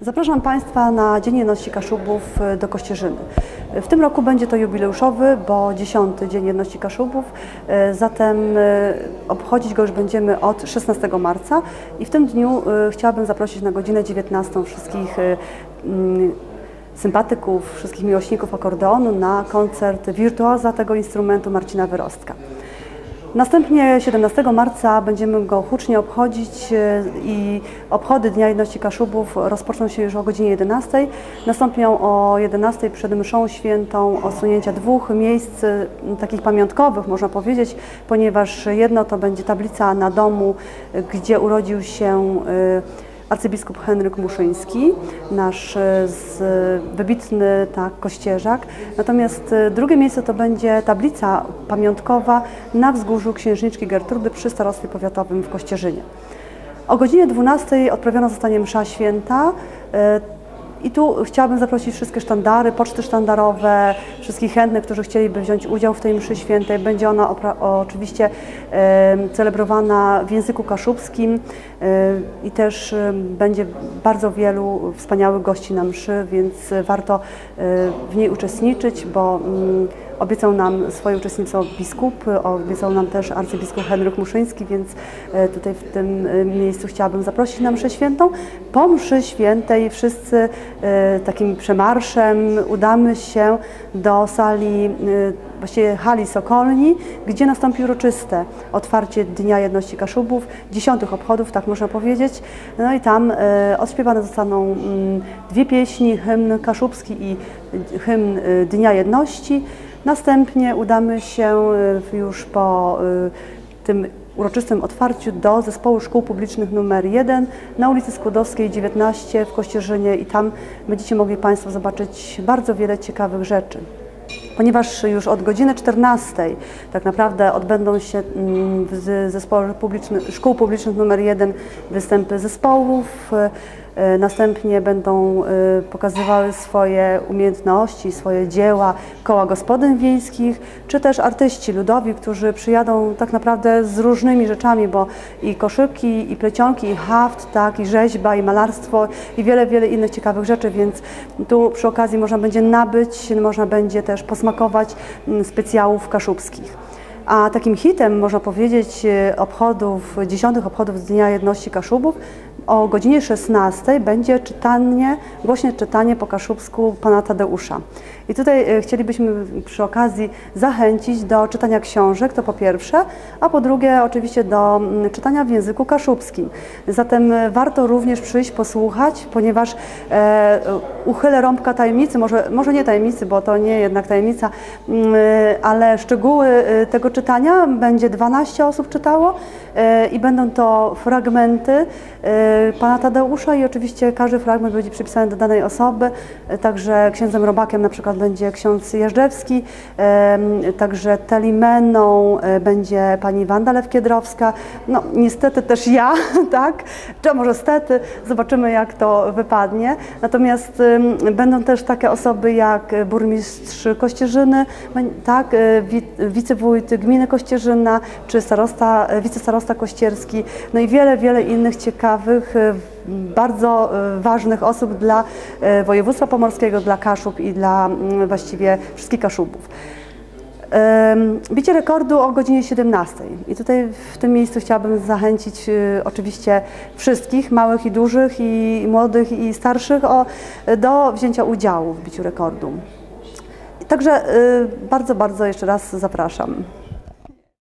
Zapraszam Państwa na Dzień Jedności Kaszubów do Kościerzyny. W tym roku będzie to jubileuszowy, bo 10 Dzień Jedności Kaszubów, e, zatem e, obchodzić go już będziemy od 16 marca i w tym dniu e, chciałabym zaprosić na godzinę 19 wszystkich mm, sympatyków, wszystkich miłośników akordeonu na koncert wirtuoza tego instrumentu Marcina Wyrostka. Następnie 17 marca będziemy go hucznie obchodzić e, i obchody Dnia Jedności Kaszubów rozpoczną się już o godzinie 11. Nastąpią o 11 przed mszą świętą odsunięcia dwóch miejsc e, takich pamiątkowych, można powiedzieć, ponieważ jedno to będzie tablica na domu, e, gdzie urodził się arcybiskup Henryk Muszyński, nasz e, wybitny tak, kościerzak. Natomiast e, drugie miejsce to będzie tablica pamiątkowa na wzgórzu Księżniczki Gertrudy przy Starostwie Powiatowym w Kościerzynie. O godzinie 12 odprawiona zostanie msza święta. I tu chciałabym zaprosić wszystkie sztandary, poczty sztandarowe, wszystkich chętnych, którzy chcieliby wziąć udział w tej mszy świętej. Będzie ona oczywiście celebrowana w języku kaszubskim i też będzie bardzo wielu wspaniałych gości na mszy, więc warto w niej uczestniczyć, bo mm, Obiecał nam swoje uczestnictwo biskup, obiecał nam też arcybiskup Henryk Muszyński, więc e, tutaj w tym miejscu chciałabym zaprosić na mszę świętą. Po mszy świętej wszyscy takim przemarszem udamy się do sali, e, właściwie hali Sokolni, gdzie nastąpi uroczyste otwarcie Dnia Jedności Kaszubów, dziesiątych obchodów, tak można powiedzieć. No i tam e, odśpiewane zostaną mm, dwie pieśni, hymn kaszubski i hymn e, Dnia Jedności. Następnie udamy się już po tym uroczystym otwarciu do Zespołu Szkół Publicznych nr 1 na ulicy Skłodowskiej 19 w Kościerzynie i tam będziecie mogli Państwo zobaczyć bardzo wiele ciekawych rzeczy. Ponieważ już od godziny 14 tak naprawdę odbędą się mm, w Zespole publiczny, Szkół Publicznych nr 1 występy zespołów, następnie będą e, pokazywały swoje umiejętności, swoje dzieła koła gospodyń wiejskich, czy też artyści ludowi, którzy przyjadą tak naprawdę z różnymi rzeczami, bo i koszyki, i plecionki, i haft, tak, i rzeźba, i malarstwo, i wiele, wiele innych ciekawych rzeczy, więc tu przy okazji można będzie nabyć, można będzie też posmakować mm, specjałów kaszubskich. A takim hitem, można powiedzieć, e, obchodów, dziesiątych obchodów z Dnia Jedności Kaszubów o godzinie 16 będzie czytanie, głośne czytanie po kaszubsku pana Tadeusza. I tutaj e, chcielibyśmy przy okazji zachęcić do czytania książek, to po pierwsze, a po drugie oczywiście do mm, czytania w języku kaszubskim. Zatem e, warto również przyjść, posłuchać, ponieważ e, uchylę rąbka tajemnicy, może, może nie tajemnicy, bo to nie jednak tajemnica, mm, ale szczegóły tego czytania. Będzie 12 osób czytało e, i będą to fragmenty e, pana Tadeusza i oczywiście każdy fragment będzie przypisany do danej osoby, e, także księdzem robakiem na przykład będzie ksiądz Jeżdżewski, także telimeną będzie pani Wanda Lew-Kiedrowska, no niestety też ja, tak, czy może stety, zobaczymy jak to wypadnie, natomiast będą też takie osoby jak burmistrz Kościerzyny, tak, wi- wicewójt gminy Kościerzyna, czy starosta, e, wicestarosta kościerski, no i wiele, wiele innych ciekawych, e, bardzo e, ważnych osób dla województwa pomorskiego, dla Kaszub i dla mm, właściwie wszystkich Kaszubów. Bicie rekordu o godzinie 17. I tutaj w tym miejscu chciałabym zachęcić oczywiście wszystkich, małych i dużych, i młodych, i starszych, o, do wzięcia udziału w biciu rekordu. Także bardzo, bardzo jeszcze raz zapraszam.